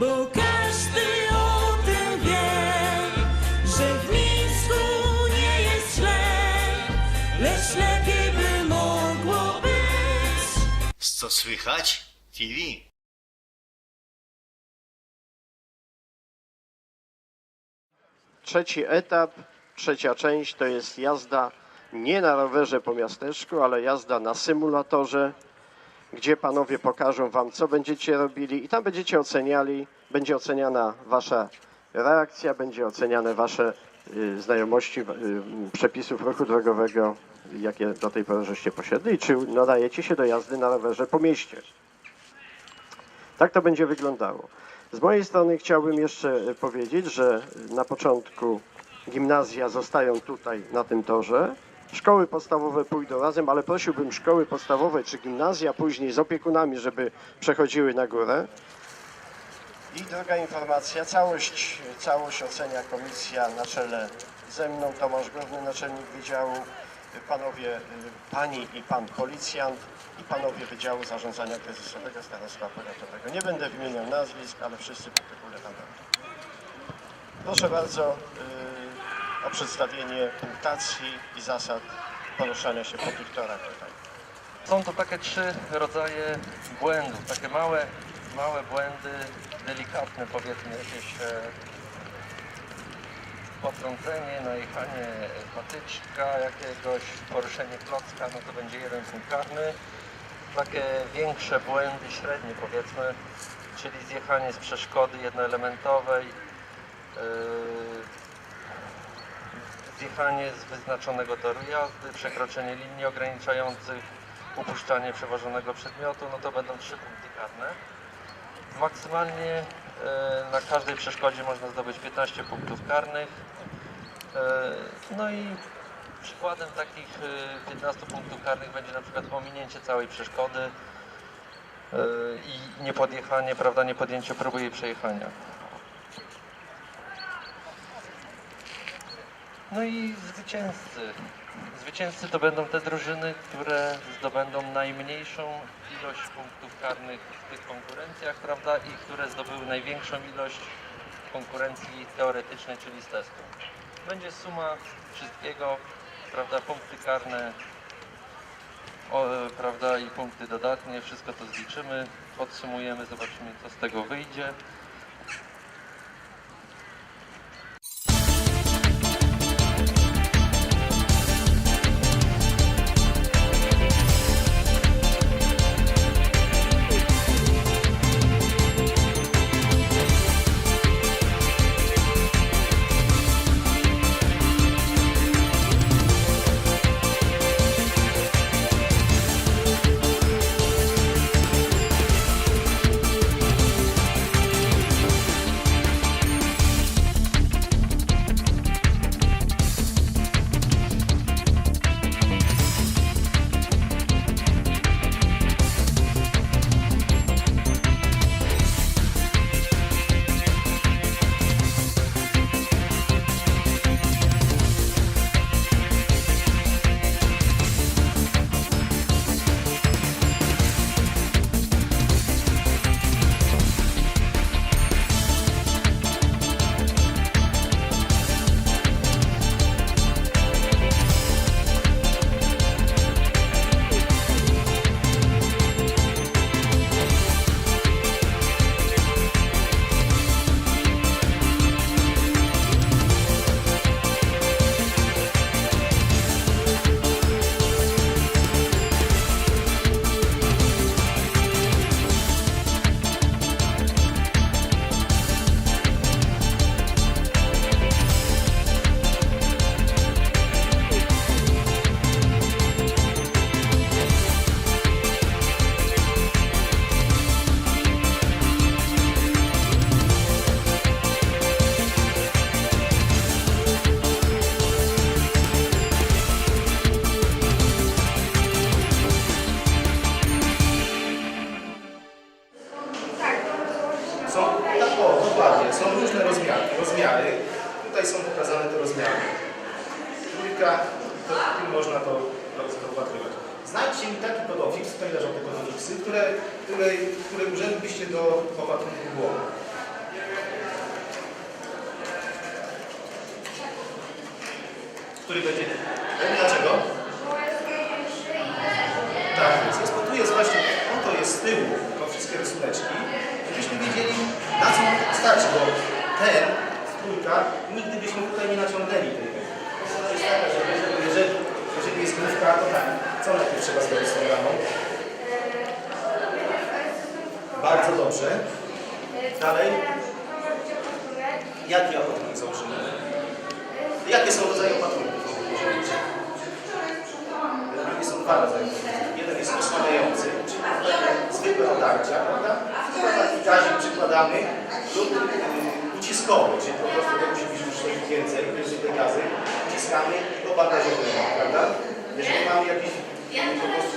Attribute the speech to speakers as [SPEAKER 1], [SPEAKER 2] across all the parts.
[SPEAKER 1] bo każdy o tym wie, że w Mińsku nie jest źle, lecz lepiej by mogło być.
[SPEAKER 2] Co słychać? TV.
[SPEAKER 3] Trzeci etap, trzecia część to jest jazda nie na rowerze po miasteczku, ale jazda na symulatorze, gdzie panowie pokażą wam, co będziecie robili i tam będziecie oceniali, będzie oceniana wasza reakcja, będzie oceniane wasze y, znajomości y, przepisów ruchu drogowego, jakie do tej pory żeście posiedli, czy nadajecie się do jazdy na rowerze po mieście. Tak to będzie wyglądało. Z mojej strony chciałbym jeszcze e, powiedzieć, że na początku gimnazja zostają tutaj na tym torze. Szkoły podstawowe pójdą razem, ale prosiłbym szkoły podstawowe czy gimnazja później z opiekunami, żeby przechodziły na górę. I druga informacja, całość, całość ocenia komisja na czele ze mną, Tomasz Główny, naczelnik wydziału, panowie, pani i pan policjant i panowie Wydziału Zarządzania Kryzysowego Starostwa Powiatowego. Nie będę wymieniał nazwisk, ale wszyscy po tytule tam będą. Proszę bardzo y, o przedstawienie punktacji i zasad poruszania się po tych torach tutaj.
[SPEAKER 4] Są to takie trzy rodzaje błędów, takie małe, małe błędy, delikatne powiedzmy jakieś e, potrącenie, najechanie patyczka jakiegoś, poruszenie klocka, no to będzie jeden punkt karny. Takie większe błędy, średnie powiedzmy, czyli zjechanie z przeszkody jednoelementowej, yy, zjechanie z wyznaczonego toru jazdy, przekroczenie linii ograniczających, upuszczanie przewożonego przedmiotu, no to będą trzy punkty karne. Maksymalnie e, na każdej przeszkodzie można zdobyć 15 punktów karnych. E, No i przykładem takich e, 15 punktów karnych będzie na przykład ominięcie całej przeszkody e, i niepodjechanie, prawda, niepodjęcie próby jej przejechania. No i zwycięzcy. Zwycięzcy to będą te drużyny, które zdobędą najmniejszą ilość punktów karnych w tych konkurencjach, prawda, i które zdobyły największą ilość konkurencji teoretycznej, czyli z testu. Będzie suma wszystkiego, prawda, punkty karne, o, prawda, i punkty dodatnie, wszystko to zliczymy, podsumujemy, zobaczymy co z tego wyjdzie.
[SPEAKER 5] Który będzie... Wiem dlaczego? Tak, więc jest, tu jest właśnie, oto jest z tyłu, to wszystkie rysuneczki, żebyśmy wiedzieli, na co starczy, bo ten, trójka, nigdy byśmy tutaj nie naciągnęli tej Zasada jest taka, że jeżeli, jeżeli, jest główka, to tak, co najpierw trzeba zrobić z tą ramą? Bardzo dobrze. Dalej. Jaki opatrunek założymy? Jakie są rodzaje opatrunków? Dwa rodzaje. Jeden jest osłaniający, czyli zwykłe otarcia, prawda? Tylko taki gazik przykładamy lub yy, uciskowy, czyli po prostu to musi być już więcej, więcej tej gazy. Uciskamy i obandażowujemy, prawda? Jeżeli mamy jakieś po prostu,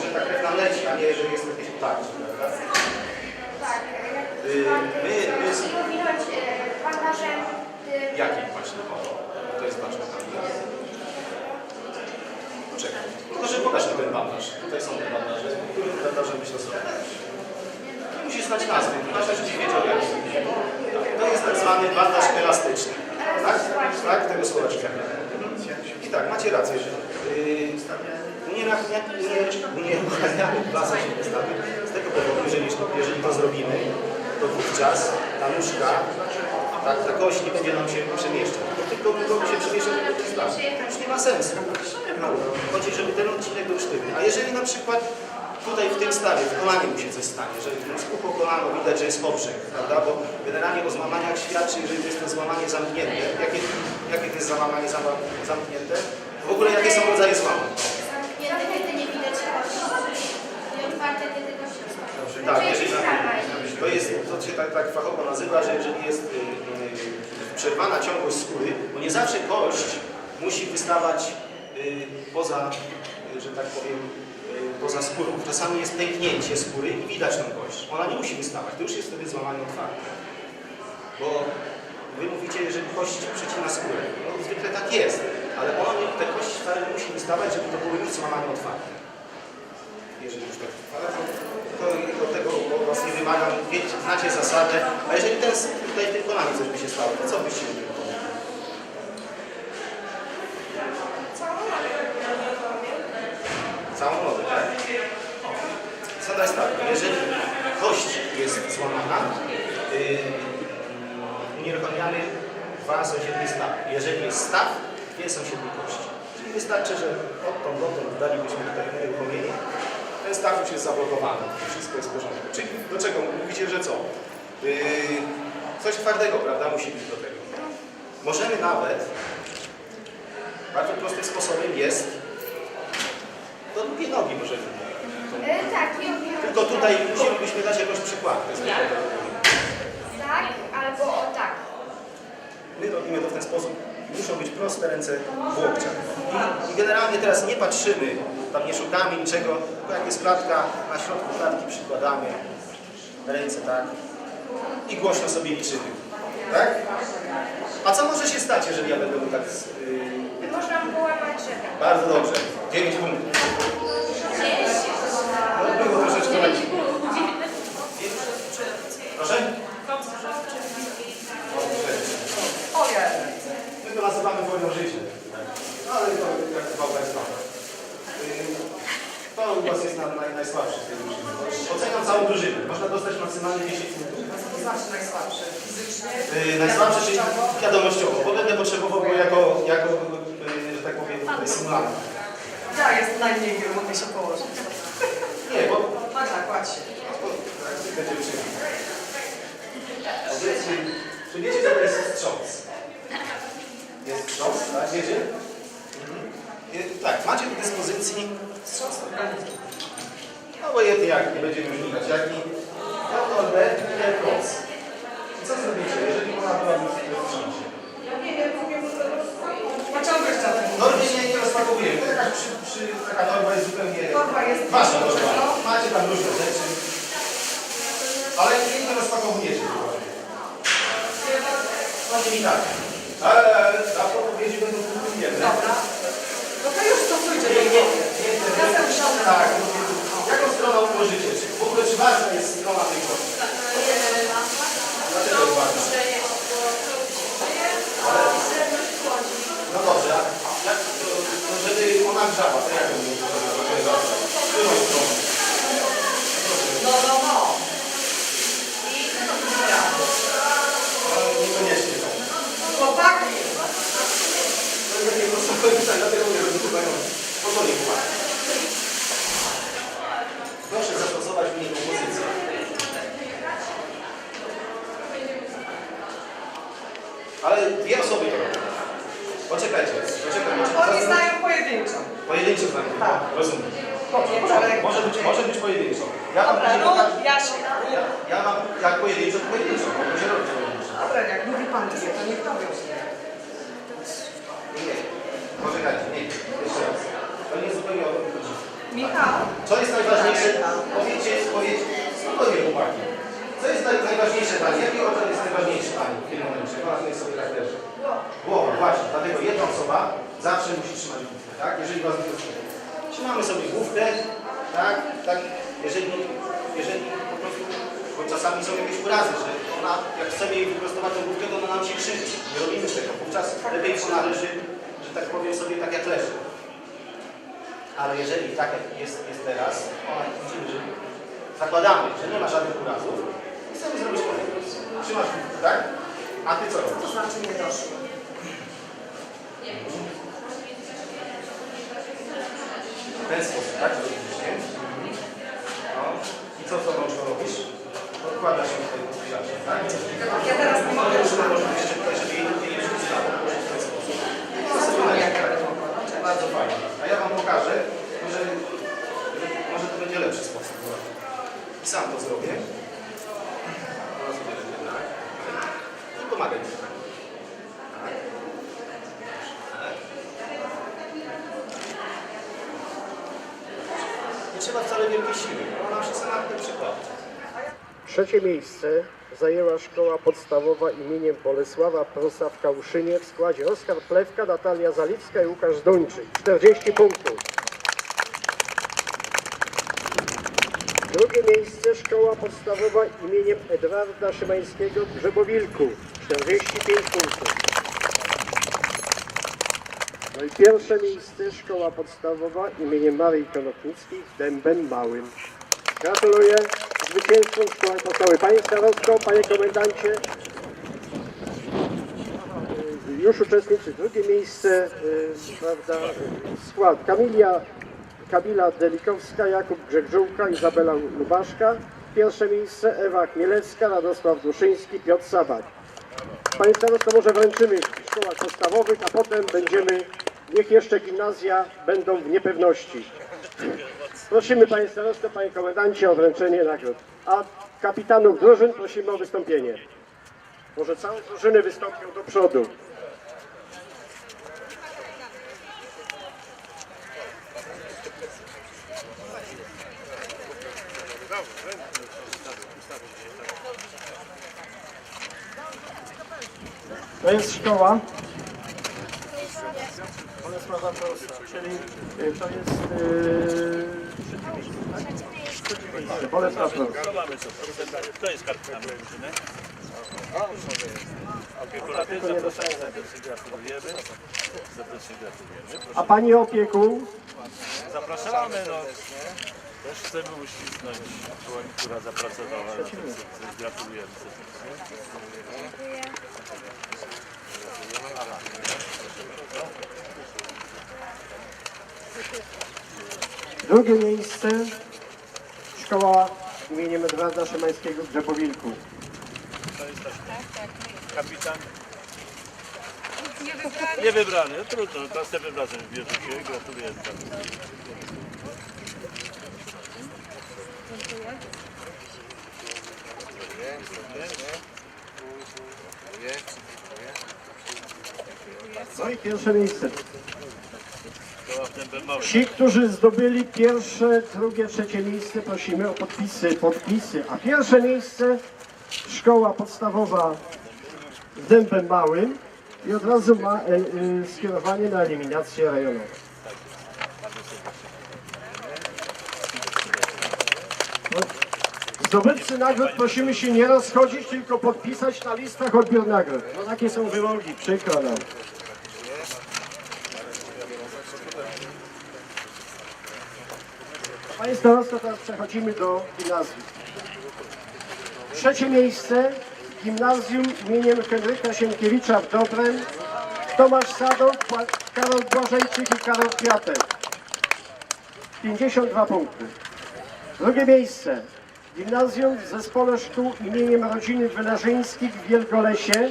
[SPEAKER 5] że ta krew nam leci, a nie, że jest jakieś otarcie, prawda?
[SPEAKER 6] Tak,
[SPEAKER 5] Yy, my, my,
[SPEAKER 6] bandażem
[SPEAKER 5] Jakim właśnie? To jest ważne. prawda? Tylko, że pokaż mi ten bandaż. Tutaj są te bandaże. Którym bandażem byś losował? Nie musisz znać nazwy. Ważne, żebyś wiedział. Tak, To jest tak zwany bandaż elastyczny. Tak? Tak? Tego słoweczka. I tak, macie rację. Yy, nie, nie, nie, uchraniamy się wystawy. Z tego powodu, jeżeli, jeżeli to zrobimy, to wówczas ta nóżka, ta, ta kość nie będzie nam się przemieszczać. Tylko tylko się przemieszcza do sprawy. To już nie ma sensu. No, chodzi, żeby ten odcinek był sztywny. A jeżeli na przykład tutaj w tym stawie, w kolanie mu się coś stanie, że w skupu kolano widać, że jest poprzek, prawda? Bo generalnie o złamaniach świadczy, jeżeli to jest to złamanie zamknięte. Jakie, jakie to jest załamanie zama- zamknięte? W ogóle jakie są rodzaje złamań?
[SPEAKER 6] zamknięte, kiedy nie widać kości i otwarte, kiedy.
[SPEAKER 5] Tak, jeżeli to jest, to się tak, tak fachowo nazywa, że jeżeli jest y, y, przerwana ciągłość skóry, bo nie zawsze kość musi wystawać y, poza, y, że tak powiem, y, poza skórą. Czasami jest pęknięcie skóry i widać tą kość. Ona nie musi wystawać, to już jest wtedy złamanie otwarte. Bo wy mówicie, jeżeli kość przecina skórę. No zwykle tak jest, ale ona, nie- ta kość wcale nie musi wystawać, żeby to było już złamanie otwarte jeżeli już tak ale to, to do tego od was nie wymagam, wiecie, znacie zasadę, a jeżeli ten, tutaj w tym kolanie coś by się stało, to co byście robili? Całą nogę, tak? Zasada jest taka, jeżeli kość jest złamana, yy, unieruchamiamy dwa sąsiednie stawy. Jeżeli jest staw, dwie sąsiednie kości. Czyli wystarczy, że odtąd dotąd dalibyśmy tutaj unieruchomienie, ten staw już jest zablokowany. Wszystko jest w porządku. Czyli do czego? Mówicie, że co? Yy, coś twardego, prawda, musi być do tego. Możemy nawet, bardzo prostym sposobem jest, do drugiej nogi możemy.
[SPEAKER 6] E, tak, i.
[SPEAKER 5] Tylko tutaj musielibyśmy dać jakąś przykładkę. tego.
[SPEAKER 6] Tak, albo o tak.
[SPEAKER 5] My robimy to w ten sposób. Muszą być proste ręce w łokciach. I, I generalnie teraz nie patrzymy, tam nie szukamy niczego, tylko jak jest klatka, na środku klatki przykładamy ręce, tak? I głośno sobie liczymy. Tak? A co może się stać, jeżeli ja będę mu tak... z- Yy,
[SPEAKER 6] Można połamać żebra.
[SPEAKER 5] bardzo dobrze. 9 punktów. No, było troszeczkę lepiej. Proszę? My to nazywamy wojną życia. Ale to jak jest mała. Yy, To u Was jest na, naj, najsłabszy w tej drużynie. Oceniam całą drużynę. Można dostać maksymalnie 10 punktów.
[SPEAKER 7] Znaczy najsłabszy? Fizycznie?
[SPEAKER 5] Yy, najsłabszy, czyli wiadomościowo, bo będę potrzebował go jako, jako yy, że tak powiem, symulator.
[SPEAKER 7] Ja jest najmniej, gdzie mogę się położyć.
[SPEAKER 5] Nie, bo
[SPEAKER 7] No tak, kładź się.
[SPEAKER 5] tak, będzie przyjemnie. Powiedzmy, czy wiecie, co to jest wstrząs? Jest wstrząs, tak? Wiecie? Mhm. Yy, Tak, macie do dyspozycji
[SPEAKER 7] Wstrząs organizmu.
[SPEAKER 5] Obojętnie jak, nie będziemy już jaki. To B, nie plus. I co zrobicie, jeżeli ona byłaby w wstrząsie?
[SPEAKER 7] Pociągasz za tym.
[SPEAKER 5] Torby nie, nie rozpakowujemy. To jakaś przy, przy, taka torba jest zupełnie...
[SPEAKER 7] Torba jest...
[SPEAKER 5] Wasza torba. Macie tam różne rzeczy. Ale nie, nie rozpakowujecie. Chodzi mi tak. Ale za podpowiedzi będą punktujemy.
[SPEAKER 7] Dobra. No to już stosujcie
[SPEAKER 5] Nie, nie, nie, nie,
[SPEAKER 7] Ja.
[SPEAKER 5] Tak, jaką stroną ułożycie? czy ważna jest strona tej wojny? Dlaczego jest? No dobrze, a jak, to żeby ona grzała,
[SPEAKER 7] to jak ją
[SPEAKER 5] Którą stroną? Znają,
[SPEAKER 7] Tak.
[SPEAKER 5] rozumiem. Może być, może być pojedynczo. Ja mam
[SPEAKER 7] Dobra,
[SPEAKER 5] później
[SPEAKER 7] no ja się.
[SPEAKER 5] ja, ja mam jak pojedynczo, to pojedynczo. Mogę się robić pojedynczo.
[SPEAKER 7] Dobra, jak lubi pan dwie, to niech robią.
[SPEAKER 5] Nie, poczekajcie, nie, jeszcze raz. To nie zupełnie o to mi chodzi.
[SPEAKER 7] Michał,
[SPEAKER 5] Co jest najważniejsze? Powiedzcie, powiedzcie, spokojnie chłopaki. Co jest naj, najważniejsze Pani? Jaki organ jest najważniejszy Pani w tym momencie? Tutaj sobie tak. Głowa, właśnie. Dlatego jedna osoba zawsze musi trzymać główkę, tak? Jeżeli Was nie dostaje. Trzymamy sobie główkę, tak? tak? Jeżeli, jeżeli po prostu, bo czasami są jakieś urazy, że ona, jak chcemy jej wyprostować tą główkę, to ona nam się krzyczy. Nie robimy tego. Wówczas lepiej ona leży, że tak powiem sobie tak jak leży. Ale jeżeli tak jak jest, jest teraz, ona widzimy, że zakładamy, że nie ma żadnych urazów chcemy zrobić kolejny. Trzymasz główkę, tak? A ty co
[SPEAKER 7] to
[SPEAKER 5] robisz?
[SPEAKER 7] znaczy nie doszło.
[SPEAKER 5] W ten sposób, tak? Robisz, nie? No. I co z tą rączką robisz? Odkładasz ją tutaj kwiacie, tak?
[SPEAKER 7] Ja teraz nie mogę już
[SPEAKER 5] Różne może być jeszcze tutaj, żeby jej nie wrzucało. Może w ten sposób. To sobie
[SPEAKER 7] Zasłonię, jak
[SPEAKER 5] tak.
[SPEAKER 7] ja będę mogła. No, cześć.
[SPEAKER 5] Bardzo fajnie. A ja Wam pokażę, może, może to będzie lepszy sposób. I sam to zrobię. Rozumiem, tak? I pomagaj mi. Tak. Tak. Nie trzeba wcale wielkiej siły. Ona się sama tutaj przykłada.
[SPEAKER 3] Trzecie miejsce zajęła szkoła podstawowa imieniem Bolesława Prusa w Kałuszynie w składzie Oskar Plewka, Natalia Zalicka i Łukasz Duńczyk. 40 punktów. Drugie miejsce szkoła podstawowa imieniem Edwarda Szymańskiego w Grzebowilku. 45 punktów. No i pierwsze miejsce szkoła podstawowa imieniem Marii Konopnickiej w Dębem Małym. Gratuluję zwycięzcom szkoły podstawowej. Panie starostko, panie komendancie, już uczestniczy drugie miejsce, y, prawda, skład Kamilia, Kamila Delikowska, Jakub Grzegżółka, Izabela Lubaszka. Pierwsze miejsce Ewa Chmielewska, Radosław Duszyński, Piotr Sabak. Panie starosto, może wręczymy w szkołach podstawowych, a potem będziemy, niech jeszcze gimnazja będą w niepewności. Prosimy Panie Starosto, Panie Komendancie o wręczenie nagród. A kapitanów drużyn prosimy o wystąpienie. Może całe drużyny wystąpią do przodu. To jest szkoła. Prosta, czyli y, to jest trzecie miejsce. Bolesław Prosta.
[SPEAKER 8] Jest kapitan drużyny.
[SPEAKER 3] Nie dostałem.
[SPEAKER 8] Serdecznie gratulujemy. Serdecznie gratulujemy.
[SPEAKER 3] A pani opiekun?
[SPEAKER 8] Zapraszamy, no. Też chcemy uścisnąć dłoń, która zapracowała. Gratulujemy serdecznie.
[SPEAKER 3] Drugie miejsce. Szkoła imieniem Edwarda Szymańskiego w Grzebowilku.
[SPEAKER 8] To jest kapitan. Nie wybrany, no trudno, następnym razem wybierzecie. Gratulujemy.
[SPEAKER 3] No i pierwsze miejsce.
[SPEAKER 8] Szkoła w Dębem Małym.
[SPEAKER 3] Ci, którzy zdobyli pierwsze, drugie, trzecie miejsce, prosimy o podpisy, podpisy. A pierwsze miejsce szkoła podstawowa w Dębem Małym i od razu ma e, e, skierowanie na eliminację rejonową. No, Zdobywcy nagród prosimy się nie rozchodzić, tylko podpisać na listach odbiór nagród. No takie są wymogi, przykro nam. Panie starosto, teraz przechodzimy do gimnazjum. Trzecie miejsce gimnazjum imieniem Henryka Sienkiewicza w Dobrem. Tomasz Sadok, Bła- Karol Błażejczyk i Karol Kwiatek. 52 punkty. Drugie miejsce gimnazjum w zespole szkół imieniem rodziny Wyleżyńskich w Wielgolesie.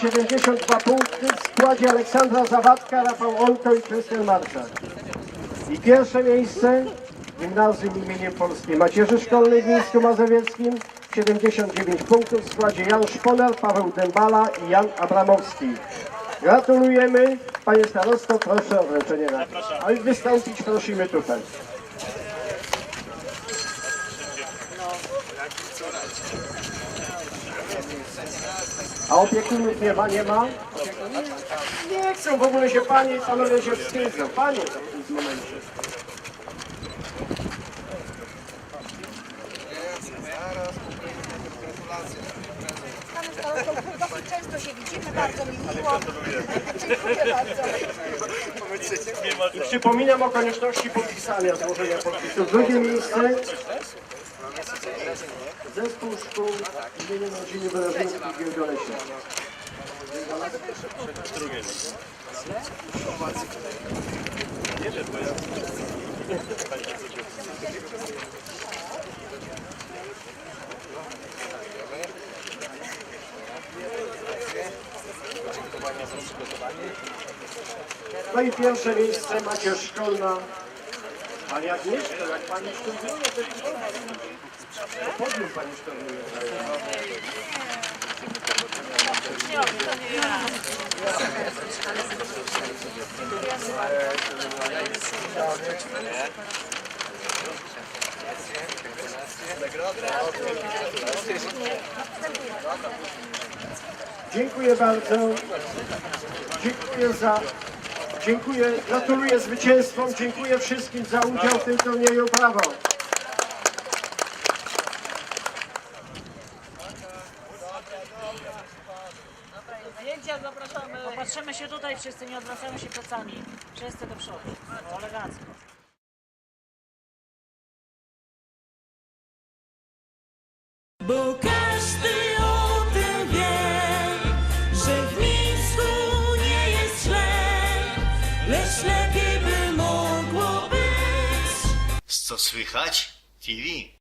[SPEAKER 3] 72 punkty w składzie Aleksandra Zawadka, Rafał Olko i Krystian Marszak. I pierwsze miejsce Gimnazjum imieniem Polskiej Macierzy Szkolnej w Mińsku Mazowieckim 79 punktów w składzie Jan Szponar, Paweł Dębala i Jan Abramowski. Gratulujemy. Panie starosto, proszę o wręczenie nagród. A wystąpić prosimy tutaj. A opiekunów nie ma, nie ma? Nie chcą, w ogóle się panie i panowie się wstydzą. Panie w tym momencie.
[SPEAKER 7] Starostą, dosyć często się widzimy, bardzo mi miło. Dziękuję bardzo.
[SPEAKER 3] I przypominam o konieczności podpisania, złożenia podpisu. Drugie miejsce. Zespół szkół imieniem rodziny Wyrażynskich w Wielgolesie. No i pierwsze miejsce macie szkolna. Ale jak pani to to podium pani. Dziękuję bardzo. Dziękuję za. Dziękuję, gratuluję zwycięstwom, dziękuję wszystkim za udział w tym turnieju. Brawo!
[SPEAKER 9] Zdjęcia zapraszamy. Popatrzymy się tutaj wszyscy, nie odwracamy się plecami. Wszyscy do przodu. Elegancko.
[SPEAKER 1] Lepiej by